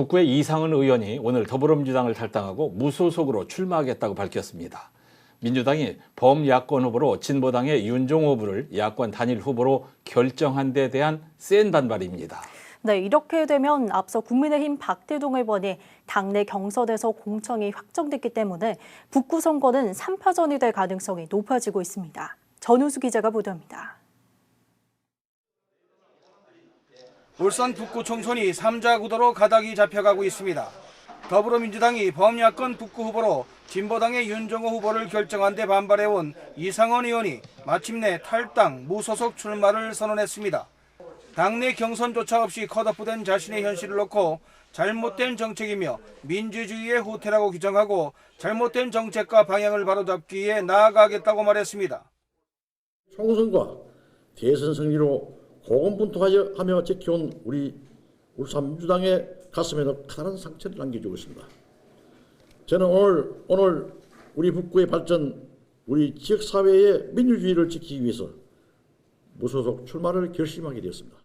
북구의 이상은 의원이 오늘 더불어민주당을 탈당하고 무소속으로 출마하겠다고 밝혔습니다. 민주당이 범야권 후보로 진보당의 윤종호 후보를 야권 단일 후보로 결정한 데 대한 센 반발입니다. 네, 이렇게 되면 앞서 국민의힘 박대동 의원이 당내 경선에서 공천이 확정됐기 때문에 북구 선거는 3파전이 될 가능성이 높아지고 있습니다. 전우수 기자가 보도합니다. 울산 북구 총선이 3자 구도로 가닥이 잡혀가고 있습니다. 더불어민주당이 범야권 북구 후보로 진보당의 윤정호 후보를 결정한 데 반발해온 이상원 의원이 마침내 탈당 무소속 출마를 선언했습니다. 당내 경선조차 없이 컷오프된 자신의 현실을 놓고 잘못된 정책이며 민주주의의 후퇴라고 규정하고 잘못된 정책과 방향을 바로잡기 위해 나아가겠다고 말했습니다. 총선과 대선 승리로 고군분투하며 지켜온 우리 울산 민주당의 가슴에는 커다란 상처를 남겨주고 있습니다. 저는 오늘 오늘 우리 북구의 발전, 우리 지역 사회의 민주주의를 지키기 위해서 무소속 출마를 결심하게 되었습니다.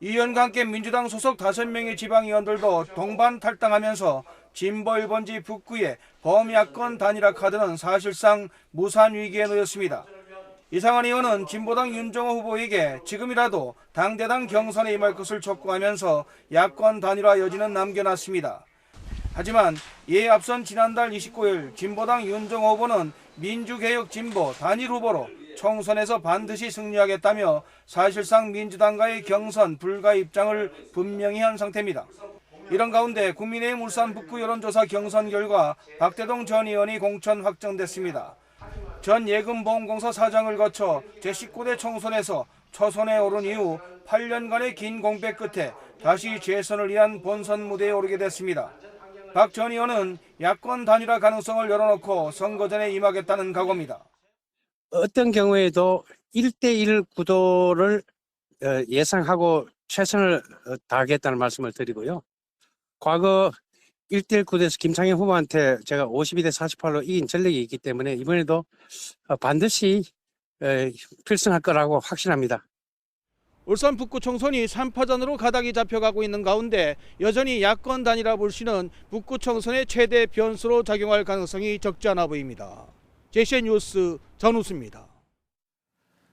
이 의원과 함께 민주당 소속 5명의 지방의원들도 동반 탈당하면서 진보 1번지 북구의 범야권 단일화 카드는 사실상 무산 위기에 놓였습니다. 이상한 의원은 진보당 윤정호 후보에게 지금이라도 당대당 경선에 임할 것을 촉구하면서 야권 단일화 여지는 남겨놨습니다. 하지만 이에 앞선 지난달 29일 진보당 윤정호 후보는 민주개혁 진보 단일 후보로 총선에서 반드시 승리하겠다며 사실상 민주당과의 경선 불가 입장을 분명히 한 상태입니다. 이런 가운데 국민의힘 울산 북구 여론조사 경선 결과 박대동 전 의원이 공천 확정됐습니다. 전 예금보험공사 사장을 거쳐 제19대 총선에서 초선에 오른 이후 8년간의 긴 공백 끝에 다시 재선을 위한 본선 무대에 오르게 됐습니다. 박 전 의원은 야권 단일화 가능성을 열어놓고 선거전에 임하겠다는 각오입니다. 어떤 경우에도 1대1 구도를 어, 예상하고 최선을 어, 다하겠다는 말씀을 드리고요. 과거 1대1 구도에서 김창현 후보한테 제가 52대 48로 이긴 전력이 있기 때문에 이번에도 어, 반드시 에, 필승할 거라고 확신합니다. 울산 북구 총선이 3파전으로 가닥이 잡혀가고 있는 가운데 여전히 야권 단일화 불씨는 북구 총선의 최대 변수로 작용할 가능성이 적지 않아 보입니다. 제시의 뉴스 전우수입니다.